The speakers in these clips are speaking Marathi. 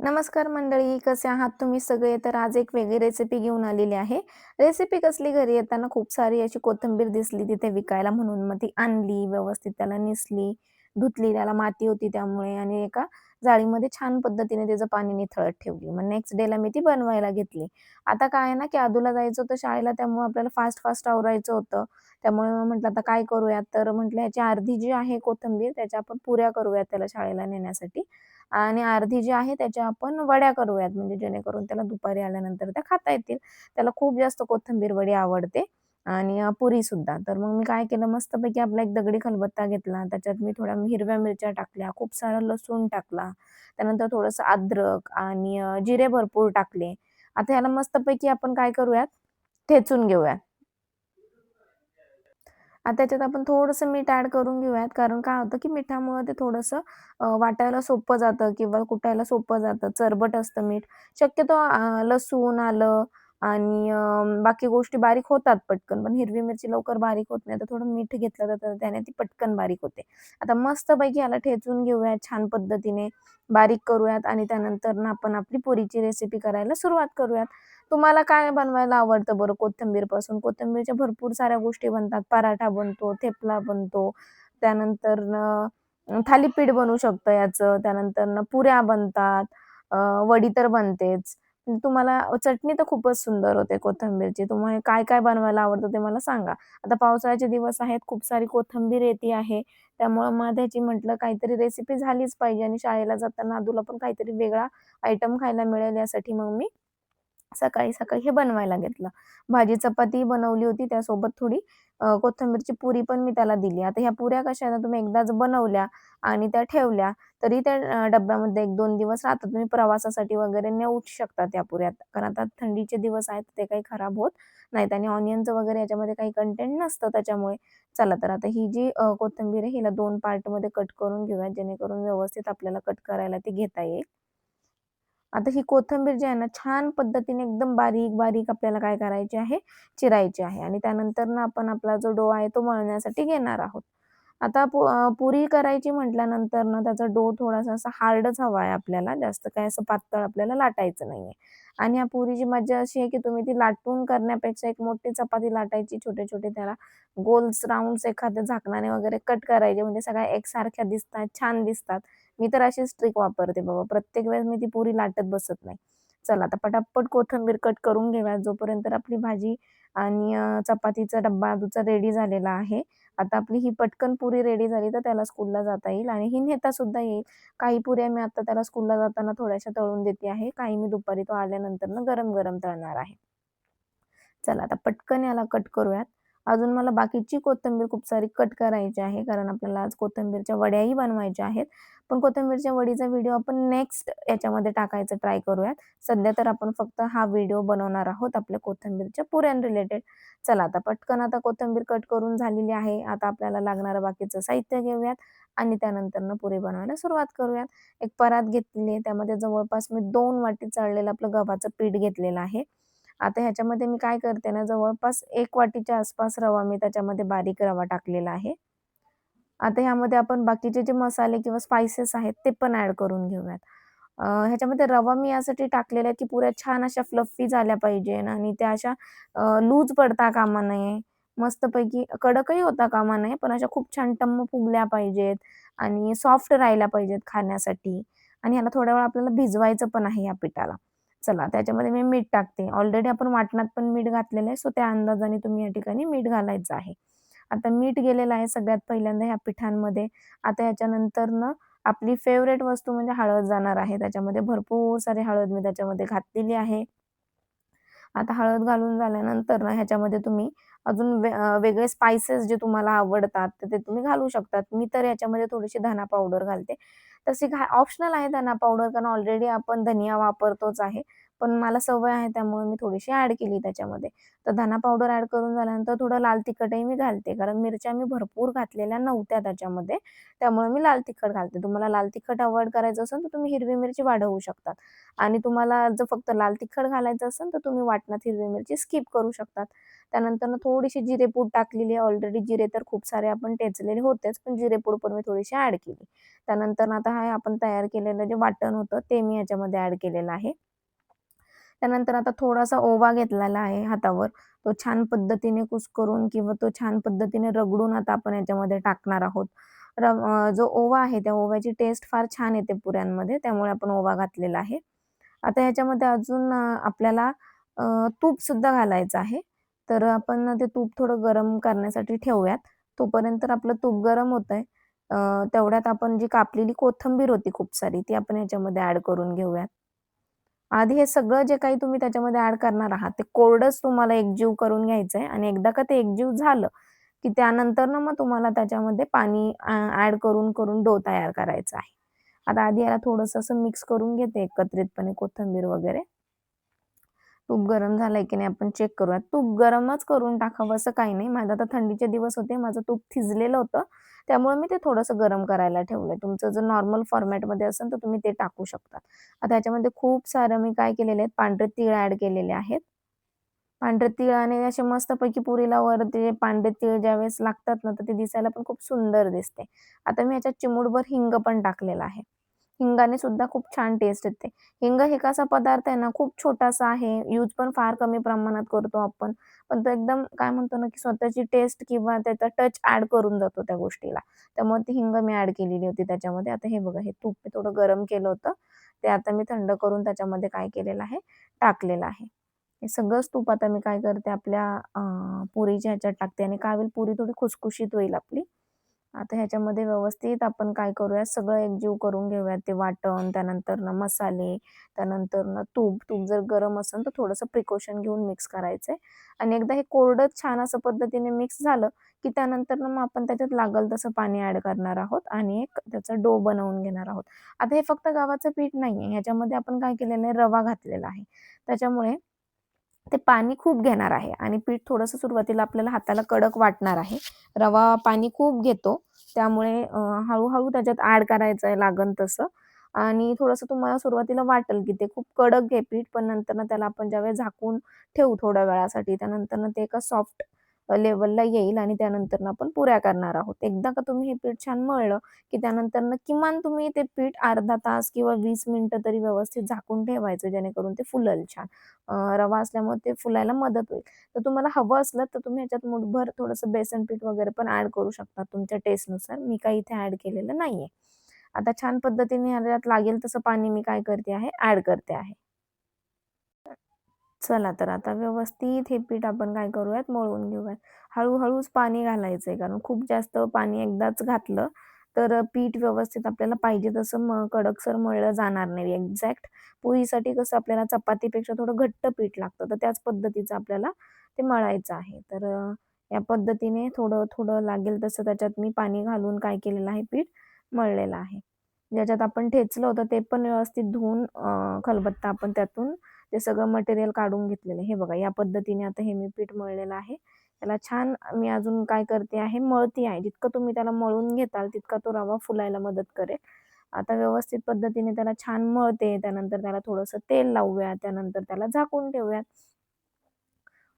नमस्कार मंडळी कसे आहात तुम्ही? सगळे तर आज एक वेगळी रेसिपी घेऊन आलेली आहे. रेसिपी कसली घरी येताना खूप सारी अशी कोथिंबीर दिसली तिथे विकायला म्हणून. मग ती आणली व्यवस्थित त्याला निसली धुतली त्याला माती होती त्यामुळे आणि एका जाळीमध्ये छान पद्धतीने त्याचं पाणी निथळत ठेवली. मग नेक्स्ट डेला मी ती बनवायला घेतली. आता काय आहे ना की आदूला जायचं होतं शाळेला त्यामुळे आपल्याला फास्ट फास्ट आवरायचं होतं. त्यामुळे मग म्हटलं आता काय करूयात तर म्हटलं याची अर्धी जी आहे कोथिंबीर त्याच्या आपण पुऱ्या करूयात त्याला शाळेला नेण्यासाठी. आणि अर्धी जी आहे त्याच्या आपण वड्या करूयात म्हणजे जेणेकरून त्याला दुपारी आल्यानंतर त्या खाता येतील. त्याला खूप जास्त कोथिंबीर वडी आवडते आणि पुरी सुद्धा. तर मग मी काय केलं मस्तपैकी आपला एक दगडी खलबत्ता घेतला. त्याच्यात मी थोड्या हिरव्या मिरच्या टाकल्या खूप सारा लसूण टाकला. त्यानंतर थोडंसं अद्रक आणि जिरे भरपूर टाकले. आता ह्याला मस्तपैकी आपण काय करूयात? ठेचून घेऊयात. आता त्याच्यात आपण थोडंसं मीठ ॲड करून घेऊयात. कारण काय होतं की मिठामुळे ते थोडंसं वाटायला सोपं जातं किंवा कुटायला सोपं जातं. चरबट असतं मीठ. शक्यतो लसूण आलं आणि बाकी गोष्टी बारीक होतात पटकन. पण हिरवी मिरची लवकर बारीक होत नाही. तर थोडं मीठ घेतलं जातं. त्याने ती पटकन बारीक होते. आता मस्तपैकी याला ठेचून घेऊयात छान पद्धतीने. बारीक करूयात आणि त्यानंतर ना आपण आपली पुरीची रेसिपी करायला सुरुवात करूयात. तुम्हाला काय बनवायला आवडतं बरं कोथिंबीरपासून कोथिंबीरच्या भरपूर साऱ्या गोष्टी बनतात. पराठा बनतो थेपला बनतो. त्यानंतर थालीपीठ बनवू शकतं याचं. त्यानंतर पुऱ्या बनतात. वडी तर बनतेच. तुम्हाला चटणी तर खूपच सुंदर होते कोथिंबीरची. तुम्हाला काय काय बनवायला आवडतं ते मला सांगा. आता पावसाळ्याचे दिवस आहेत खूप सारी कोथिंबीर येते आहे. त्यामुळं मग त्याची म्हटलं काहीतरी रेसिपी झालीच पाहिजे आणि शाळेला जाताना अदूला पण काहीतरी वेगळा आयटम खायला मिळेल यासाठी मग मी सकाळी सकाळी हे बनवायला घेतलं. भाजी चपाती बनवली होती त्यासोबत थोडी कोथिंबीरची पुरी पण मी त्याला दिली. आता ह्या पुऱ्या कशा ना तुम्ही एकदाच बनवल्या आणि त्या ठेवल्या तरी त्या डब्यामध्ये एक दोन दिवस राहतात. तुम्ही प्रवासासाठी वगैरे नेऊ शकता त्या पुऱ्या. कारण आता थंडीचे दिवस आहेत ते काही खराब होत नाहीत आणि ऑनियनचं वगैरे याच्यामध्ये काही कंटेंट नसतं त्याच्यामुळे. चला तर आता ही जी कोथिंबीर आहे हिला दोन पार्टमध्ये कट करून घेऊया जेणेकरून व्यवस्थित आपल्याला कट करायला ती घेता येईल. आता ही कोथिंबीर जी आहे ना छान पद्धतीने एकदम बारीक बारीक आपल्याला काय करायची आहे? चिरायची आहे. आणि त्यानंतर ना आपण आपला जो डो आहे तो मळण्यासाठी घेणार आहोत. आता पुरी करायची म्हटल्यानंतर ना त्याचा डो थोडासा असा हार्डच हवा आहे आपल्याला. जास्त काय असं पातळ आपल्याला लाटायचं नाहीये. आणि या पुरीची मजा अशी आहे की तुम्ही ती लाटून करण्यापेक्षा एक मोठी चपाती लाटायची छोटे छोटे त्याला गोल्स राऊंड एखाद्या झाकणाने वगैरे कट करायचे. म्हणजे सगळ्या एकसारख्या दिसतात छान दिसतात. मी तर अशीच ट्रिक वापरते बाबा. प्रत्येक वेळेस मी ती पुरी लाटत बसत नाही. चला आता पटापट कोथिंबीर कट करून घेऊया. जोपर्यंत आपली भाजी आणि चपातीचा डब्बा आजूचा रेडी झालेला आहे आता आपली ही पटकन पुरी रेडी झाली तर त्याला स्कूलला जाता येईल आणि ही नेता सुद्धा येईल. काही पुऱ्या मी आता त्याला स्कूलला जाताना थोड्याशा तळून देते आहे. काही मी दुपारी तो आल्यानंतर ना गरम गरम तळणार आहे. चला आता पटकन याला कट करूयात. अजून मला बाकीची कोथिंबीर खूप सारी कट करायची आहे कारण आपल्याला आज कोथिंबीरच्या वड्याही बनवायच्या आहेत. पण कोथिंबीरच्या वडीचा व्हिडिओ आपण नेक्स्ट याच्यामध्ये टाकायचं ट्राय करूयात. सध्या तर आपण फक्त हा व्हिडिओ बनवणार आहोत आपल्या कोथिंबीरच्या पुऱ्यां रिलेटेड चला आता पटकन आता कोथिंबीर कट करून झालेली आहे. आता आपल्याला लागणारं बाकीचं साहित्य घेऊयात आणि त्यानंतर पुरे पुरी बनवायला सुरुवात करूयात. एक परात घेतलेली आहे. त्यामध्ये जवळपास मी दोन वाटी चळलेलं आपलं गव्हाचं पीठ घेतलेलं आहे. आता ह्याच्यामध्ये मी काय करते ना जवळपास एक वाटीच्या आसपास रवा मी त्याच्यामध्ये बारीक रवा टाकलेला आहे. आता ह्यामध्ये आपण बाकीचे जे मसाले किंवा स्पायसेस आहेत ते पण ऍड करून घेऊयात. ह्याच्यामध्ये रवा मी यासाठी टाकलेला आहे की पुऱ्या छान अशा फ्लफी झाल्या पाहिजे आणि त्या अशा लूज पडता कामा नये. मस्तपैकी कडकही होता कामा नये पण अशा खूप छान टम्म फुगल्या पाहिजेत आणि सॉफ्ट राहायला पाहिजेत खाण्यासाठी. आणि ह्याला थोड्या वेळ आपल्याला भिजवायचं पण आहे या पिठाला. चला त्याच्यामध्ये मी मीठ टाकते. ऑलरेडी आपण वाटणात पण मीठ घातलेलं आहे सो त्या अंदाजाने तुम्ही या ठिकाणी मीठ घालायचं आहे. आता मीठ गेलेलं आहे सगळ्यात पहिल्यांदा ह्या पिठांमध्ये. आता याच्यानंतर न आपली फेवरेट वस्तू म्हणजे हळद जाणार आहे. त्याच्यामध्ये भरपूर सारी हळद मी त्याच्यामध्ये घातलेली आहे. आता हळद घालून झाल्यानंतर ना ह्याच्यामध्ये तुम्ही अजून वेगळे स्पायसेस जे तुम्हाला आवडतात ते तुम्ही घालू शकतात. मी तर याच्यामध्ये थोडीशी धना पावडर घालते. तशी ऑप्शनल आहे धना पावडर कारण ऑलरेडी आपण धनिया वापरतोच आहे. पण मला सवय आहे त्यामुळे मी थोडीशी ॲड केली त्याच्यामध्ये. तर धना पावडर ॲड करून झाल्यानंतर थोडं लाल तिखटही मी घालते कारण मिरच्या मी भरपूर घातलेल्या नव्हत्या त्याच्यामध्ये. त्यामुळे मी लाल तिखट घालते. तुम्हाला लाल तिखट अवॉइड करायचं असेल तर तुम्ही हिरवी मिरची वाढवू शकतात. आणि तुम्हाला जर फक्त लाल तिखट घालायचं असेल तर तुम्ही वाटणात हिरवी मिरची स्किप करू शकतात. त्यानंतर थोडीशी जिरेपूड टाकलेली आहे. ऑलरेडी जिरे तर खूप सारे आपण टेचलेले होतेच पण जिरेपूड पण मी थोडीशी ॲड केली. त्यानंतर आता हा आपण तयार केलेलं जे वाटण होतं ते मी याच्यामध्ये ॲड केलेलं आहे. त्यानंतर आता थोडासा ओवा घेतलेला आहे हातावर. तो छान पद्धतीने कुस्करून किंवा तो छान पद्धतीने रगडून आता आपण याच्यामध्ये टाकणार आहोत. र जो ओवा आहे त्या ओव्याची टेस्ट फार छान येते पुऱ्यांमध्ये त्यामुळे आपण ओवा घातलेला आहे. आता ह्याच्यामध्ये अजून आपल्याला तूप सुद्धा घालायचं आहे. तर आपण ते तूप थोडं गरम करण्यासाठी ठेवूयात. तोपर्यंत आपलं तूप गरम होत आहे तेवढ्यात आपण जी कापलेली कोथिंबीर होती खूप सारी ती आपण याच्यामध्ये ॲड करून घेऊयात. आधी हे सगळं जे काही तुम्ही त्याच्यामध्ये ऍड करणार आहात ते कोरडच तुम्हाला एकजीव करून घ्यायचं आहे आणि एकदा का ते एकजीव झालं की त्यानंतर ना मग तुम्हाला त्याच्यामध्ये पाणी ऍड करून करून डो तयार करायचा आहे. आता आधी याला थोडंसं असं मिक्स करून घेते एकत्रितपणे कोथिंबीर वगैरे. तूप गरम झालंय की नाही आपण चेक करूया तूप गरमच करून टाकावं असं काही नाही. माझं आता थंडीचे दिवस होते माझं तूप थिजलेलं होतं. त्यामुळे मी ते थोडंसं गरम करायला ठेवलंय. तुमचं जर नॉर्मल फॉर्मॅटमध्ये असेल तर तुम्ही ते टाकू शकता. आता याच्यामध्ये खूप सारं मी काय केलेले आहेत पांढरे तीळ ऍड केलेले आहेत. पांढरे तीळ आणि असे मस्तपैकी पुरीला वर ते पांढरे तीळ ज्यावेळेस लागतात ना तर ते दिसायला पण खूप सुंदर दिसते. आता मी याच्यात चिमूटभर हिंग पण टाकलेला आहे. हिंगाने सुद्धा खूप छान टेस्ट येते. हिंग हे कसा पदार्थ आहे ना खूप छोटासा आहे. यूज पण फार कमी प्रमाणात करतो आपण. पण तो एकदम काय म्हणतो ना की स्वतःची टेस्ट किंवा त्याचा टच ऍड करून जातो त्या गोष्टीला. त्यामुळे ती हिंग मी ऍड केलेली होती त्याच्यामध्ये. आता हे बघा हे तूप मी थोडं गरम केलं होतं. ते आता मी थंड करून त्याच्यामध्ये काय केलेलं आहे? टाकलेलं आहे. हे सगळंच तूप आता मी काय करते आपल्या पुरीच्या ह्याच्यात टाकते. आणि काय होईल पुरी थोडी खुसखुशीत होईल आपली. आता ह्याच्यामध्ये व्यवस्थित आपण काय करूया सगळं एकजीव करून घेऊयात ते वाटण त्यानंतर ना मसाले त्यानंतर ना तूप. तूप जर गरम असेल तर थोडंसं प्रिकॉशन घेऊन मिक्स करायचं आहे आणि एकदा हे कोरडं छान असं पद्धतीने मिक्स झालं की त्यानंतर ना मग आपण त्याच्यात लागल तसं पाणी ऍड करणार आहोत आणि एक त्याचा डो बनवून घेणार आहोत. आता हे फक्त गव्हाचं पीठ नाही आहे ह्याच्यामध्ये आपण काय केलेलं आहे? रवा घातलेला आहे. त्याच्यामुळे ते पाणी खूप घेणार आहे आणि पीठ थोडंसं सुरुवातीला आपल्याला हाताला कडक वाटणार आहे. रवा पाणी खूप घेतो. त्यामुळे हळूहळू त्याच्यात ऍड करायचं आहे लागन तसं. आणि थोडंसं तुम्हाला सुरुवातीला वाटेल की ते खूप कडक घे पीठ पण नंतर त्याला आपण ज्यावेळेस झाकून ठेवू थोड्या वेळासाठी त्यानंतर ते एका सॉफ्ट लेवलला येईल आणि त्यानंतर आपण पुऱ्या करणार आहोत. एकदा का तुम्ही हे पीठ छान मळलं की त्यानंतर किमान तुम्ही ते पीठ अर्धा तास किंवा वीस मिनिटं तरी व्यवस्थित झाकून ठेवायचं जेणेकरून ते फुलल छान. रवा असल्यामुळे ते फुलायला मदत होईल. तर तुम्हाला हवं असलं तर तुम्ही ह्याच्यात मुठभर थोडंसं बेसन पीठ वगैरे पण ऍड करू शकता तुमच्या टेस्टनुसार. मी काही इथे ऍड केलेलं नाहीये. आता छान पद्धतीने ह्याच्यात लागेल तसं पाणी मी काय करते आहे ऍड करते आहे. चला तर आता व्यवस्थित हे पीठ आपण काय करूयात? मळून घेऊयात. हळूहळूच पाणी घालायचं आहे कारण खूप जास्त पाणी एकदाच घातलं तर पीठ व्यवस्थित आपल्याला पाहिजे तसं म कडकसर मळलं जाणार नाही एक्झॅक्ट. पोळीसाठी कसं आपल्याला चपातीपेक्षा थोडं घट्ट पीठ लागतं तर त्याच पद्धतीचं आपल्याला ते मळायचं आहे. तर या पद्धतीने थोडं थोडं लागेल तसं त्याच्यात मी पाणी घालून काय केलेलं आहे? पीठ मळलेलं आहे. ज्याच्यात आपण ठेचलं होतं ते पण व्यवस्थित धुवून खलबत्ता आपण त्यातून ते सगळं मटेरियल काढून घेतलेलं हे बघा या पद्धतीने आता हे मी पीठ मळलेलं आहे. त्याला छान मी अजून काय करते आहे मळती आहे. जितकं तुम्ही त्याला मळून घेताल तितका तो रवा फुलायला मदत करेल. आता व्यवस्थित पद्धतीने त्याला छान मळते. त्यानंतर त्याला थोडंसं तेल लावूया. त्यानंतर त्याला झाकून ठेवूयात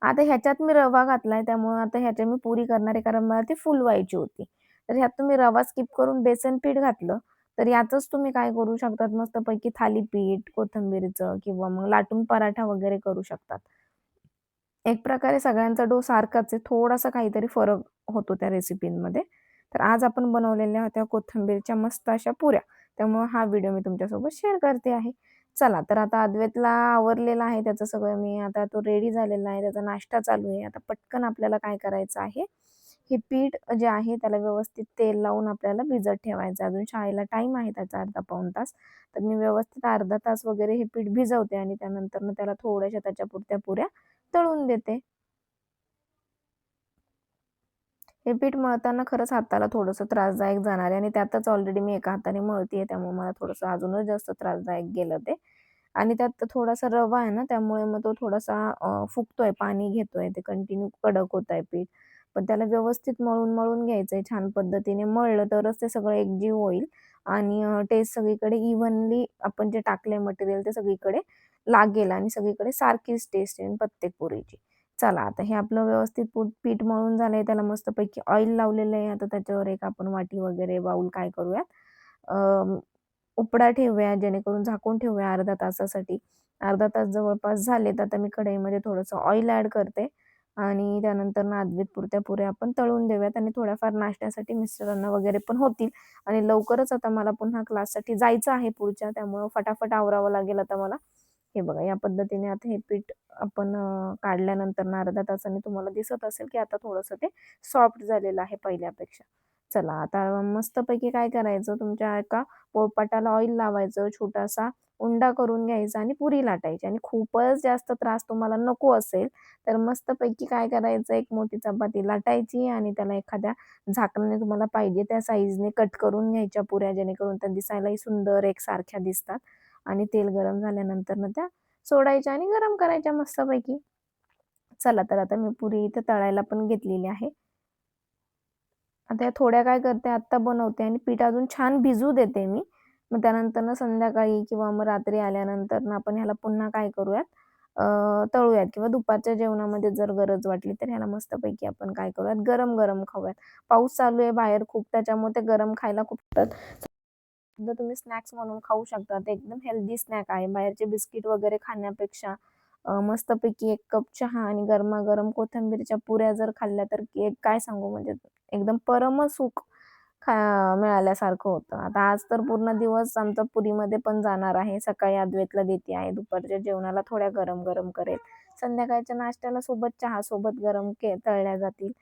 आता ह्याच्यात मी रवा घातलाय. त्यामुळे आता ह्याच्या मी पुरी करणार आहे कारण मला ती फुलवायची होती. तर ह्यात तुम्ही रवा स्किप करून बेसन पीठ घातलं. तर यातच तुम्ही काय करू शकतात? मस्तपैकी थालीपीठ कोथंबीरचं किंवा मग लाटून पराठा वगैरे करू शकतात. एक प्रकारे सगळ्यांचा डो सारखाच आहे. थोडासा काहीतरी फरक होतो त्या रेसिपींमध्ये. तर आज आपण बनवलेल्या होत्या कोथंबीरच्या मस्त अशा पुऱ्या. त्यामुळे हा व्हिडिओ मी तुमच्यासोबत शेअर करते आहे. चला तर आता अद्वैतला आवरलेला आहे. त्याचं सगळं मी आता तो रेडी झालेला आहे. त्याचा नाश्ता चालू आहे. आता पटकन आपल्याला काय करायचं आहे? हे पीठ जे आहे त्याला व्यवस्थित तेल लावून आपल्याला भिजत ठेवायचं. अजून शाळेला टाइम आहे त्याचा अर्धा पाऊन तास. तर मी व्यवस्थित अर्धा तास वगैरे हे पीठ भिजवते आणि त्यानंतर मग त्याला थोड्याशा त्याच्या पुरत्या पुऱ्या तळून देते. हे पीठ मळताना खरंच हाताला थोडंसं त्रासदायक जाणार आहे आणि त्यातच ऑलरेडी मी एका हाताने मळतीये त्यामुळे मला थोडंसं अजूनच जास्त त्रासदायक गेलं ते. आणि त्यात थोडासा रवा आहे ना त्यामुळे मग तो थोडासा फुगतोय पाणी घेतोय ते कंटिन्यू कडक होत आहे पीठ. पण त्याला व्यवस्थित मळून मळून घ्यायचंय छान पद्धतीने. मळलं तरच ते सगळं एकजीव होईल. आणि टेस्ट सगळीकडे इव्हनली आपण जे टाकले मटेरियल ते सगळीकडे लागेल आणि सगळीकडे सारखीच टेस्ट येईल प्रत्येक पुरीची. चला आता हे आपलं व्यवस्थित पीठ मळून झालंय. त्याला मस्तपैकी ऑइल लावलेलं आहे. आता त्याच्यावर एक आपण वाटी वगैरे बाऊल काय करूयात? उपडा ठेवूया जेणेकरून झाकून ठेवूया अर्धा तासासाठी. अर्धा तास जवळपास झाले तर आता मी कढईमध्ये थोडंसं ऑइल ॲड करते. आणि त्यानंतर ना पुरत्या पुऱ्या आपण तळून देऊयात आणि थोड्याफार नाश्त्यासाठी मिस्टरांना वगैरे पण होतील. आणि लवकरच आता मला पुन्हा क्लाससाठी जायचं आहे पुढच्या त्यामुळं फटाफट आवरावं लागेल आता मला. हे बघा या पद्धतीने आता हे पीठ आपण काढल्यानंतर ना अर्धा तासाने तुम्हाला दिसत असेल की आता थोडंसं ते सॉफ्ट झालेलं आहे पहिल्यापेक्षा. चला आता मस्तपैकी काय करायचं? तुमच्या एका पोळपाटाला ऑइल लावायचं छोटासा उंडा करून घ्यायचा आणि पुरी लाटायची आणि खूपच जास्त त्रास तुम्हाला नको असेल तर मस्तपैकी काय करायचं? एक मोठी चपाती लाटायची आणि त्याला एखाद्या झाकणाने तुम्हाला पाहिजे त्या साईजने कट करून घ्यायच्या पुऱ्या जेणेकरून त्या दिसायलाही सुंदर एकसारख्या दिसतात आणि तेल गरम झाल्यानंतर ना त्या सोडायच्या आणि गरम करायच्या मस्तपैकी. चला तर आता मी पुरी इथं तळायला पण घेतलेली आहे. आता या थोड्या काय करते आत्ता बनवते आणि पीठ अजून छान भिजू देते मी. मग त्यानंतर ना संध्याकाळी किंवा मग रात्री आल्यानंतर ना आपण ह्याला पुन्हा काय करूयात? तळूयात किंवा दुपारच्या जेवणामध्ये जर गरज वाटली तर ह्याला मस्तपैकी आपण काय करूयात? गरम गरम खाऊयात. पाऊस चालू आहे बाहेर खूप त्याच्यामुळे ते गरम खायला खूप तुम्ही स्नॅक्स म्हणून खाऊ शकता. ते एकदम हेल्दी स्नॅक आहे. बाहेरचे बिस्किट वगैरे खाण्यापेक्षा मस्तपैकी एक कप चहा आणि गरमागरम कोथिंबीरच्या पुऱ्या जर खाल्ल्या तर एक काय सांगू? म्हणजे एकदम परम सुख खा मिळाल्यासारखं होतं. आता आज तर पूर्ण दिवस आमचा पुरीमध्ये पण जाणार आहे. सकाळी अद्वैतला देते आहे. दुपारच्या जेवणाला थोड्या गरम गरम करेल. संध्याकाळच्या नाश्त्याला सोबत चहा सोबत गरम के तळल्या जातील.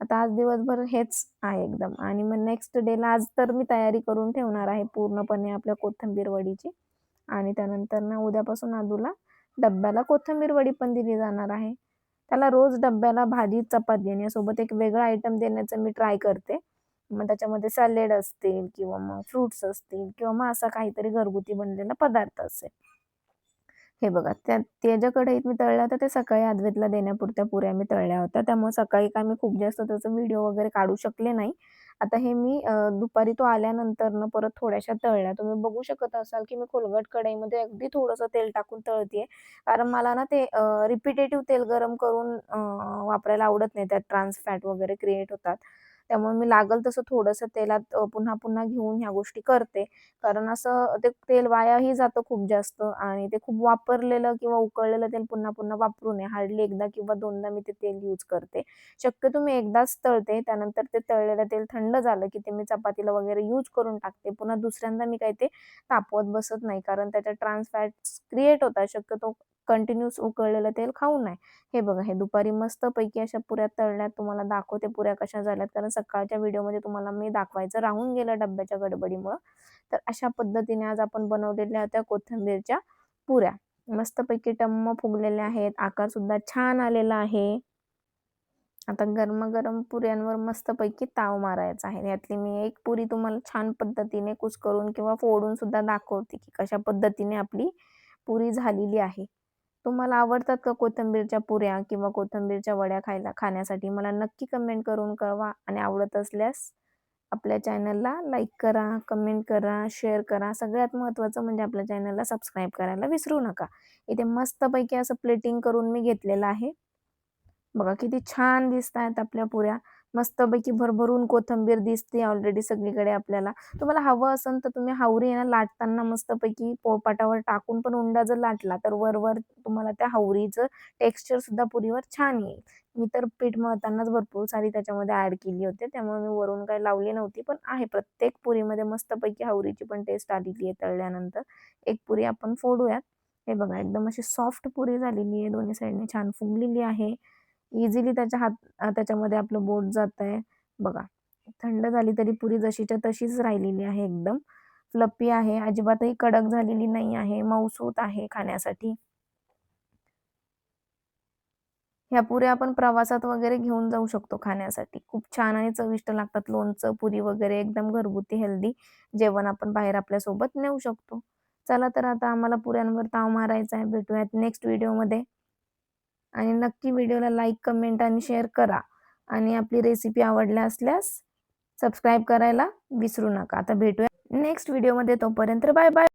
आता आज दिवसभर हेच आहे एकदम. आणि मग नेक्स्ट डेला आज तर मी तयारी करून ठेवणार आहे पूर्णपणे आपल्या कोथिंबीर वडीची. आणि त्यानंतर ना उद्यापासून आदूला डब्याला कोथिंबीर वडी पण दिली जाणार आहे. त्याला रोज डब्याला भाजी चपाती आणि यासोबत एक वेगळा आयटम देण्याचं मी ट्राय करते. मग त्याच्यामध्ये सॅलेड असतील किंवा मग फ्रुट्स असतील किंवा मग असा काहीतरी घरगुती बनलेला पदार्थ असेल. हे बघा त्या त्याच्याकडे मी तळल्या होत्या ते सकाळी अद्वैतला देण्यापुरत्या पुऱ्या मी तळल्या होत्या. त्यामुळे सकाळी काय मी खूप जास्त त्याचा व्हिडिओ वगैरे काढू शकले नाही. आता हे मी दुपारी तो आल्यानंतर ना परत थोड्याशा तळल्या. तुम्ही बघू शकत असाल की मी खोलगट कढईमध्ये अगदी थोडंसं तेल टाकून तळतीये. कारण मला ना ते रिपिटेटिव्ह तेल गरम करून वापरायला आवडत नाही. त्यात ट्रान्स फॅट वगैरे क्रिएट होतात. त्यामुळे मी लागल तसं थोडंसं तेलात पुन्हा पुन्हा घेऊन ह्या गोष्टी करते. कारण असं ते तेल वायाही जातं खूप जास्त आणि ते खूप वापरलेलं किंवा उकळलेलं तेल पुन्हा पुन्हा वापरू नये. हार्डली एकदा किंवा दोनदा मी ते तेल यूज करते. शक्यतो मी एकदाच तळते. त्यानंतर ते तळलेलं तेल थंड झालं की ते मी चपातीला वगैरे यूज करून टाकते. पुन्हा दुसऱ्यांदा मी काही ते तापवत बसत नाही. कारण त्याच्या ट्रान्सफॅट्स क्रिएट होतात. शक्यतो कंटिन्यूस उकळलेलं तेल खाऊ नये. हे बघा हे दुपारी मस्त पैकी अशा पुऱ्या तळल्यात. तुम्हाला दाखवते पुऱ्या कशा झाल्यात. कारण सकाळच्या व्हिडिओमध्ये तुम्हाला मी दाखवायचं राहून गेलं डब्याच्या गडबडीमुळं. तर अशा पद्धतीने आज आपण बनवलेल्या होत्या कोथिंबीरच्या पुऱ्या. मस्तपैकी टम्म फुगलेल्या आहेत. आकार सुद्धा छान आलेला आहे. आता गरमागरम पुऱ्यांवर मस्तपैकी ताव मारायचा आहे. यातली मी एक पुरी तुम्हाला छान पद्धतीने कुस्करून किंवा फोडून सुद्धा दाखवते की कशा पद्धतीने आपली पुरी झालेली आहे. तुम्हाला आवडतात का कोथिंबीरच्या पुऱ्या किंवा कोथिंबीरच्या वड्या खायला खाण्यासाठी? मला नक्की कमेंट करून कळवा आणि आवडत असल्यास आपल्या चॅनलला लाईक करा कमेंट करा शेअर करा. सगळ्यात महत्त्वाचं म्हणजे आपल्या चॅनलला सबस्क्राईब करायला विसरू नका. इथे मस्तपैकी असं प्लेटिंग करून मी घेतलेलं आहे. बघा किती छान दिसत आहेत आपल्या पुऱ्या. मस्तपैकी भरभरून कोथंबीर दिसते ऑलरेडी सगळीकडे आपल्याला. तुम्हाला हवं असेल तर तुम्ही हावरी आहे ना लाटताना मस्तपैकी पोळपाटावर टाकून पण उंडा जर लाटला तर वरवर तुम्हाला त्या हावरीचं टेक्स्चर सुद्धा पुरीवर छान येईल. मी तर पीठ मळतानाच भरपूर सारी त्याच्यामध्ये ऍड केली होती त्यामुळे मी वरून काही लावली नव्हती पण आहे प्रत्येक पुरीमध्ये मस्तपैकी हावरीची पण टेस्ट आलेली आहे तळल्यानंतर. एक पुरी आपण फोडूयात. हे बघा एकदम अशी सॉफ्ट पुरी झालेली आहे दोन्ही साईडने छान फुगलेली आहे. इझिली त्याच्या हात त्याच्यामध्ये आपलं बोट जात आहे बघा थंड झाली तरी पुरी जशीच्या तशीच राहिलेली आहे एकदम. फ्लपी आहे अजिबातही कडक झालेली नाही आहे मऊसूत आहे खाण्यासाठी. ह्या पुऱ्या आपण प्रवासात वगैरे घेऊन जाऊ शकतो खाण्यासाठी. खूप छान आणि चविष्ट लागतात लोणचं पुरी वगैरे एकदम घरगुती हेल्दी जेवण आपण बाहेर आपल्यासोबत नेऊ शकतो. चला तर आता आम्हाला पुऱ्यांवर ताव मारायचा आहे. भेटूयात नेक्स्ट व्हिडिओमध्ये आणि नक्की व्हिडिओला लाईक कमेंट आणि शेअर करा. आणि आपली रेसिपी आवडल्या असल्यास सबस्क्राईब करायला विसरू नका. आता भेटूया नेक्स्ट व्हिडिओमध्ये. तोपर्यंत बाय बाय.